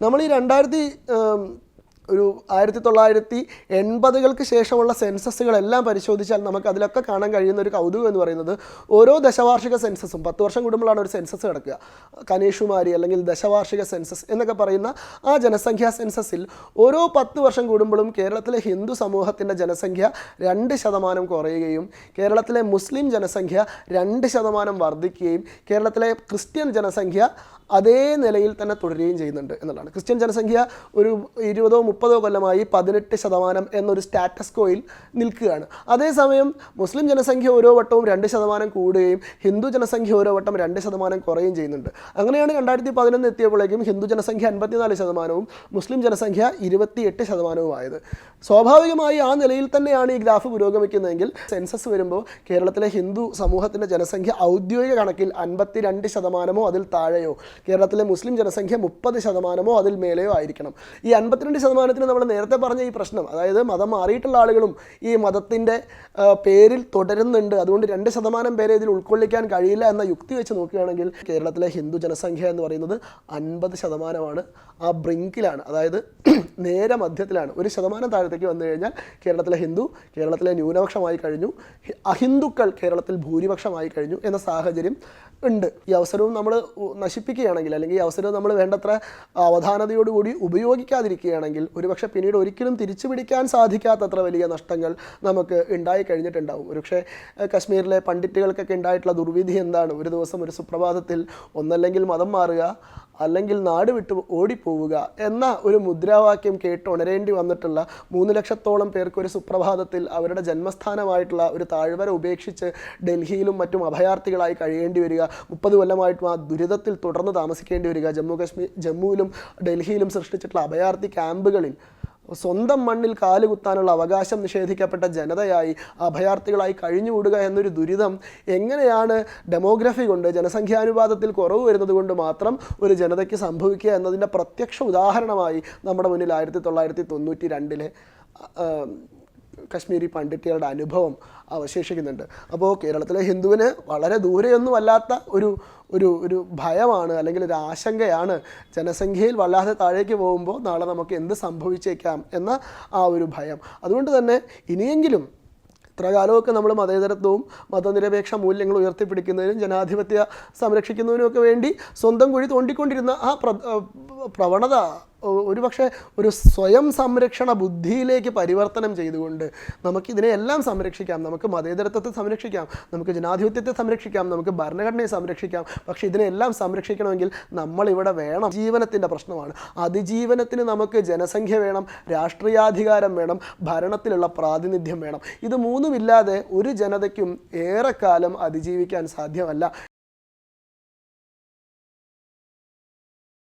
നമ്മൾ ഈ രണ്ടായിരത്തി ഒരു ആയിരത്തി തൊള്ളായിരത്തി എൺപതുകൾക്ക് ശേഷമുള്ള സെൻസസുകളെല്ലാം പരിശോധിച്ചാൽ നമുക്ക് അതിലൊക്കെ കാണാൻ കഴിയുന്ന ഒരു കൗതുകം എന്ന് പറയുന്നത് ഓരോ ദശവാർഷിക സെൻസസും പത്ത് വർഷം കൂടുമ്പോഴാണ് ഒരു സെൻസസ് നടക്കുക കനീഷുമാരി അല്ലെങ്കിൽ ദശവാർഷിക സെൻസസ് എന്നൊക്കെ പറയുന്ന ആ ജനസംഖ്യാ സെൻസസിൽ ഓരോ പത്ത് വർഷം കൂടുമ്പോഴും കേരളത്തിലെ ഹിന്ദു സമൂഹത്തിന്റെ ജനസംഖ്യ രണ്ട് ശതമാനം കുറയുകയും കേരളത്തിലെ മുസ്ലിം ജനസംഖ്യ രണ്ട് ശതമാനം വർദ്ധിക്കുകയും കേരളത്തിലെ ക്രിസ്ത്യൻ ജനസംഖ്യ അതേ നിലയിൽ തന്നെ തുടരുകയും ചെയ്യുന്നുണ്ട് എന്നുള്ളതാണ്. ക്രിസ്ത്യൻ ജനസംഖ്യ ഒരു ഇരുപതോ മുപ്പതോ കൊല്ലമായി പതിനെട്ട് ശതമാനം എന്നൊരു സ്റ്റാറ്റസ് കോയിൽ നിൽക്കുകയാണ്. അതേസമയം മുസ്ലിം ജനസംഖ്യ ഓരോ വട്ടവും രണ്ട് ശതമാനം കൂടുകയും ഹിന്ദു ജനസംഖ്യ ഓരോ വട്ടം രണ്ട് ശതമാനം കുറയുകയും ചെയ്യുന്നുണ്ട്. അങ്ങനെയാണ് രണ്ടായിരത്തി പതിനൊന്ന് എത്തിയപ്പോഴേക്കും ഹിന്ദു ജനസംഖ്യ അൻപത്തിനാല് ശതമാനവും മുസ്ലിം ജനസംഖ്യ ഇരുപത്തിയെട്ട് ശതമാനവും ആയത് സ്വാഭാവികമായി ആ നിലയിൽ തന്നെയാണ് ഈ ഗ്രാഫ് പുരോഗമിക്കുന്നതെങ്കിൽ സെൻസസ് വരുമ്പോൾ കേരളത്തിലെ ഹിന്ദു സമൂഹത്തിന്റെ ജനസംഖ്യ ഔദ്യോഗിക കണക്കിൽ അൻപത്തിരണ്ട് ശതമാനമോ അതിൽ താഴെയോ കേരളത്തിലെ മുസ്ലിം ജനസംഖ്യ മുപ്പത് ശതമാനമോ അതിൽ മേലെയോ ആയിരിക്കണം. ഈ അൻപത്തിരണ്ട് ശതമാനത്തിന് നമ്മൾ നേരത്തെ പറഞ്ഞ ഈ പ്രശ്നം അതായത് മതം മാറിയിട്ടുള്ള ആളുകളും ഈ മതത്തിന്റെ പേരിൽ തുടരുന്നുണ്ട്. അതുകൊണ്ട് രണ്ട് ശതമാനം പേരെ ഇതിൽ ഉൾക്കൊള്ളിക്കാൻ കഴിയില്ല എന്ന യുക്തി വെച്ച് നോക്കുകയാണെങ്കിൽ കേരളത്തിലെ ഹിന്ദു ജനസംഖ്യ എന്ന് പറയുന്നത് അൻപത് ശതമാനമാണ്. ആ ബ്രിങ്കിലാണ് അതായത് നേരെ മധ്യത്തിലാണ്. ഒരു ശതമാനം താഴത്തേക്ക് വന്നു കഴിഞ്ഞാൽ കേരളത്തിലെ ഹിന്ദു കേരളത്തിലെ ന്യൂനപക്ഷമായി കഴിഞ്ഞു. അഹിന്ദുക്കൾ കേരളത്തിൽ ഭൂരിപക്ഷമായി കഴിഞ്ഞു എന്ന സാഹചര്യം ഉണ്ട്. ഈ അവസരവും നമ്മൾ നശിപ്പിക്കുകയാണെങ്കിൽ അല്ലെങ്കിൽ ഈ അവസരവും നമ്മൾ വേണ്ടത്ര അവധാനതയോടുകൂടി ഉപയോഗിക്കാതിരിക്കുകയാണെങ്കിൽ ഒരുപക്ഷെ പിന്നീട് ഒരിക്കലും തിരിച്ചു പിടിക്കാൻ സാധിക്കാത്തത്ര വലിയ നഷ്ടങ്ങൾ നമുക്ക് ഉണ്ടായി കഴിഞ്ഞിട്ടുണ്ടാവും. ഒരുപക്ഷെ കശ്മീരിലെ പണ്ഡിറ്റുകൾക്കൊക്കെ ഉണ്ടായിട്ടുള്ള ദുർവിധി എന്താണ്? ഒരു ദിവസം ഒരു സുപ്രഭാതത്തിൽ ഒന്നല്ലെങ്കിൽ മതം മാറുക അല്ലെങ്കിൽ നാട് വിട്ട് ഓടിപ്പോവുക എന്ന ഒരു മുദ്രാവാക്യം കേട്ട് ഉണരേണ്ടി വന്നിട്ടുള്ള മൂന്ന് ലക്ഷത്തോളം പേർക്ക് ഒരു സുപ്രഭാതത്തിൽ അവരുടെ ജന്മസ്ഥാനമായിട്ടുള്ള ഒരു താഴ്വര ഉപേക്ഷിച്ച് ഡൽഹിയിലും മറ്റും അഭയാർത്ഥികളായി കഴിയേണ്ടി വരിക മുപ്പത് കൊല്ലമായിട്ടും ആ ദുരിതത്തിൽ തുടർന്ന് താമസിക്കേണ്ടി വരിക ജമ്മു കശ്മീർ ജമ്മുവിലും ഡൽഹിയിലും സൃഷ്ടിച്ചിട്ടുള്ള അഭയാർത്ഥി ക്യാമ്പുകളിൽ സ്വന്തം മണ്ണിൽ കാലുകുത്താനുള്ള അവകാശം നിഷേധിക്കപ്പെട്ട ജനതയായി അഭയാർത്ഥികളായി കഴിഞ്ഞുകൂടുക എന്നൊരു ദുരിതം എങ്ങനെയാണ് ഡെമോഗ്രഫി കൊണ്ട് ജനസംഖ്യാനുപാതത്തിൽ കുറവ് വരുന്നത് കൊണ്ട് മാത്രം ഒരു ജനതയ്ക്ക് സംഭവിക്കുക എന്നതിന്റെ പ്രത്യക്ഷ ഉദാഹരണമായി നമ്മുടെ മുന്നിൽ ആയിരത്തി തൊള്ളായിരത്തി തൊണ്ണൂറ്റി രണ്ടിലെ കശ്മീരി പണ്ഡിറ്റുകളുടെ അനുഭവം അവശേഷിക്കുന്നുണ്ട്. അപ്പോൾ കേരളത്തിലെ ഹിന്ദുവിന് വളരെ ദൂരെയൊന്നും അല്ലാത്ത ഒരു ഒരു ഒരു ഭയമാണ് അല്ലെങ്കിൽ ഒരു ആശങ്കയാണ് ജനസംഖ്യയിൽ വല്ലാതെ താഴേക്ക് പോകുമ്പോൾ നാളെ നമുക്ക് എന്ത് സംഭവിച്ചേക്കാം എന്ന ആ ഒരു ഭയം. അതുകൊണ്ട് തന്നെ ഇനിയെങ്കിലും ഇത്ര കാലമൊക്കെ നമ്മൾ മതേതരത്വവും മതനിരപേക്ഷ മൂല്യങ്ങൾ ഉയർത്തിപ്പിടിക്കുന്നതിനും ജനാധിപത്യ സംരക്ഷിക്കുന്നതിനുമൊക്കെ വേണ്ടി സ്വന്തം കുഴി തോണ്ടിക്കൊണ്ടിരുന്ന ആ പ്രവണത ഒരുപക്ഷെ ഒരു സ്വയം സംരക്ഷണ ബുദ്ധിയിലേക്ക് പരിവർത്തനം ചെയ്തുകൊണ്ട് നമുക്കിതിനെ എല്ലാം സംരക്ഷിക്കാം. നമുക്ക് മതേതരത്വത്തെ സംരക്ഷിക്കാം നമുക്ക് ജനാധിപത്യത്തെ സംരക്ഷിക്കാം നമുക്ക് ഭരണഘടനയെ സംരക്ഷിക്കാം. പക്ഷേ ഇതിനെല്ലാം സംരക്ഷിക്കണമെങ്കിൽ നമ്മളിവിടെ വേണം. ജീവനത്തിന്റെ പ്രശ്നമാണ്. അതിജീവനത്തിന് നമുക്ക് ജനസംഖ്യ വേണം രാഷ്ട്രീയാധികാരം വേണം ഭരണത്തിലുള്ള പ്രാതിനിധ്യം വേണം. ഇത് മൂന്നുമില്ലാതെ ഒരു ജനതയ്ക്കും ഏറെക്കാലം അതിജീവിക്കാൻ സാധ്യമല്ല.